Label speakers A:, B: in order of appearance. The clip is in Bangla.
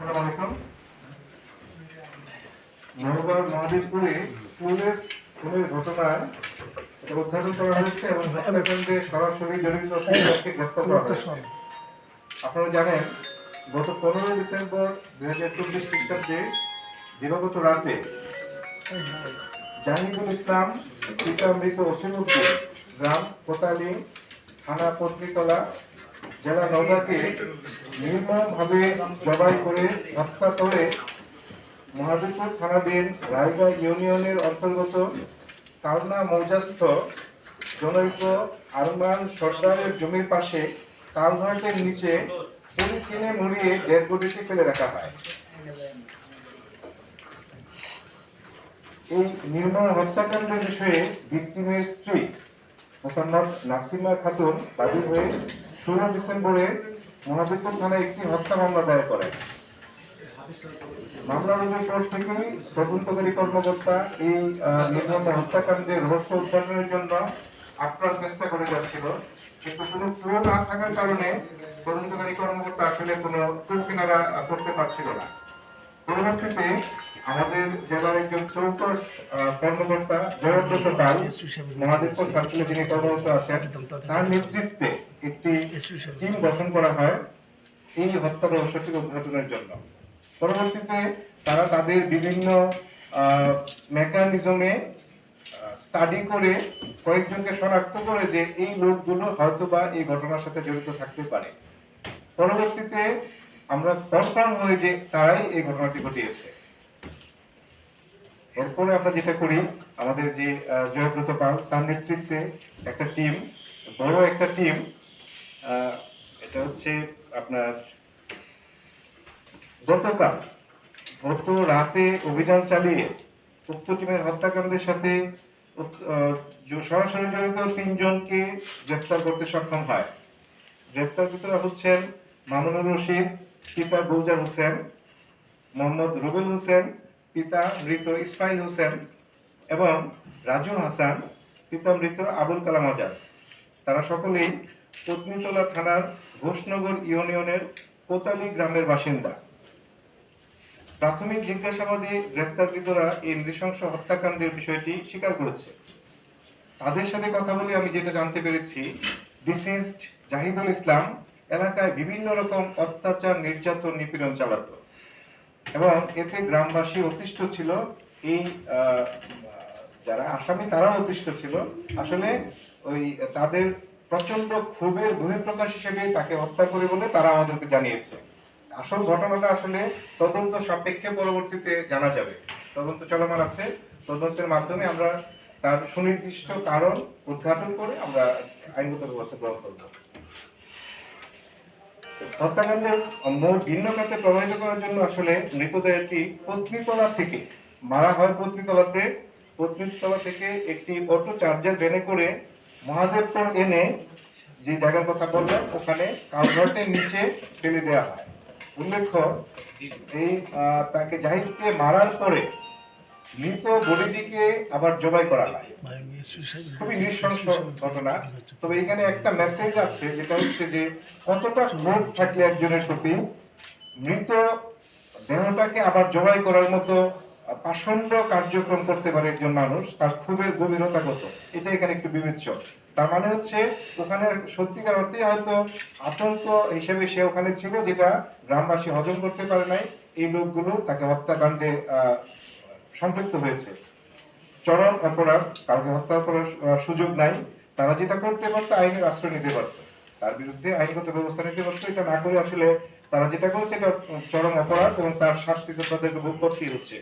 A: আলাইকুম। নওগাঁর মহাদেবপুরে পুলিশ খুনের ঘটনায় উদ্ঘাটন করা হয়েছে এবং হত্যাকাণ্ডে সরাসরি জড়িত সন্ত্রাসকে গ্রেপ্তার করা হয়েছে। আপনারা জানেন গত পনেরোই ডিসেম্বর দুই হাজার চব্বিশ খ্রিস্টাব্দে দিবাগত রাতে জাহিদুল ইসলাম পিতামৃত ওসিমুদ্দিন গ্রাম কোতালি থানা পত্রিতলা জেলা নওগাঁকে নির্মমভাবে জবাই করে হত্যা করে মহাদেবপুর থানাধীন রায়গা ইউনিয়নের অন্তর্গত কালনা মৌজাস্থ জনৈক আরমান সর্দারের জমির পাশে কালভার্টের নিচে পলিথিনে মুড়িয়ে ডেড বডিটি ফেলে রাখা হয়। এই নির্মম হত্যাকাণ্ডের বিষয়ে ভিক্টিমের স্ত্রী মোসাম্মদ নাসিমা খাতুন বাদী হয়ে ষোলো ডিসেম্বরে মহাদেবপুর থানায় একটি হত্যা মামলা দায়ের করেন মামলা রুজুর পর থেকেই তদন্তকারী কর্মকর্তা এই আহ, হত্যাকাণ্ডে রহস্য উদ্ঘাটনের জন্য আপ্রাণ চেষ্টা করে যাচ্ছিল। কিন্তু কোনো ক্লু না থাকার কারণে তদন্তকারী কর্মকর্তা আসলে কোনো কিনারা করতে পারছিল না। পরবর্তীতে আমাদের জেলার একজন কর্মকর্তা পাল সার্কেলে যিনি কর্মরত আছেন, তার নেতৃত্বে একটি টিম গঠন করা হয় এই হত্যা রহস্যটি উদ্ঘাটনের জন্য। পরবর্তীতে তারা তাদের বিভিন্ন মেকানিজমে স্টাডি করে কয়েকজনকে শনাক্ত করে যে এই লোকগুলো হয়তো বা এই ঘটনার সাথে জড়িত থাকতে পারে। পরবর্তীতে আমরা কনফার্ম হই যে তারাই এই ঘটনাটি ঘটিয়েছে। এরপরে আমরা যেটা করি, আমাদের যে জয়ব্রত পাল, তার নেতৃত্বে একটা টিম, বড় একটা টিম এটা হচ্ছে আপনার গতকাল গত রাতে অভিযান চালিয়ে উক্ত টিমের হত্যাকাণ্ডের সাথে সরাসরি জড়িত তিনজনকে গ্রেফতার করতে সক্ষম হয়। গ্রেফতারকৃতরা হচ্ছেন মামুনুর রশিদ পিতা গুলজার হোসেন, মোহাম্মদ রুবেল হোসেন, পিতা মৃত ইসমাইল হোসেন এবং রাজু হাসান, পিতা মৃত আবুল কালাম আজাদ। তারা সকলেই পত্নীতলা থানার ঘোষনগর ইউনিয়নের কোতালি গ্রামের বাসিন্দা। প্রাথমিক জিজ্ঞাসাবাদে গ্রেপ্তারকৃতরা এই নৃশংস হত্যাকাণ্ডের বিষয়টি স্বীকার করেছে। তাদের সাথে কথা বলে আমি যেটা জানতে পেরেছি, ডিসিজড জাহিদুল ইসলাম এলাকায় বিভিন্ন রকম অত্যাচার, নির্যাতন, নিপীড়ন চালাতো। এবং এতে গ্রামবাসী অতিষ্ঠ ছিল। এই যারা আসামি, তারাও অতিষ্ঠ ছিল। আসলে ওই, তাদের প্রচণ্ড ক্ষোভের বহিঃপ্রকাশ হিসেবে তাকে হত্যা করে বলে তারা আমাদেরকে জানিয়েছে। আসল ঘটনাটা আসলে তদন্ত সাপেক্ষে পরবর্তীতে জানা যাবে। তদন্ত চলমান আছে। তদন্তের মাধ্যমে আমরা তার সুনির্দিষ্ট কারণ উদ্ঘাটন করে আমরা আইনগত ব্যবস্থা গ্রহণ করব। হত্যাকাণ্ডের মূল ভিন্ন খাতে প্রভাবিত করার জন্য আসলে মৃতদেহটি পত্নীতলা থেকে, মারা হয় পত্নীতলাতে। পত্নীতলা থেকে একটি অটো চার্জার ভ্যানে করে মহাদেবপুর এনে যে জায়গার কথা বললাম, ওখানে কালভার্টের নিচে ফেলে দেওয়া হয়। উল্লেখ্য, এই তাকে জাহিদকে মারার পরে মৃত বডিটিকে আবার জবাই করা হয়। খুবই নৃশংস ঘটনা। তবে এখানে একটা মেসেজ আছে যেটা হচ্ছে যে কতটা ক্ষোভ থাকলে একজনের প্রতি মৃত দেহটাকে আবার জবাই করার মতো পাষণ্ড কার্যক্রম করতে পারে একজন মানুষ তার ক্ষোভের গভীরতা কত? এটা এখানে একটু বিবেচ্য। তার মানে হচ্ছে ওখানে সত্যিকার অর্থে হয়তো আতঙ্ক হিসেবে সে ওখানে ছিল যেটা গ্রামবাসী হজম করতে পারে নাই। এই লোকগুলো তাকে হত্যাকাণ্ডে আহ, সম্পৃক্ত হয়েছে। চরম অপরাধ, কাউকে হত্যা করার সুযোগ নাই। তারা যেটা করতে পারতো, আইনের আশ্রয় নিতে পারতো। তার বিরুদ্ধে আইনগত ব্যবস্থা নিতে পারতো। এটা না করে আসলে তারা যেটা করছে, এটা চরম অপরাধ এবং তার শাস্তি তো তাদেরকে ভোগ করতেই হচ্ছে।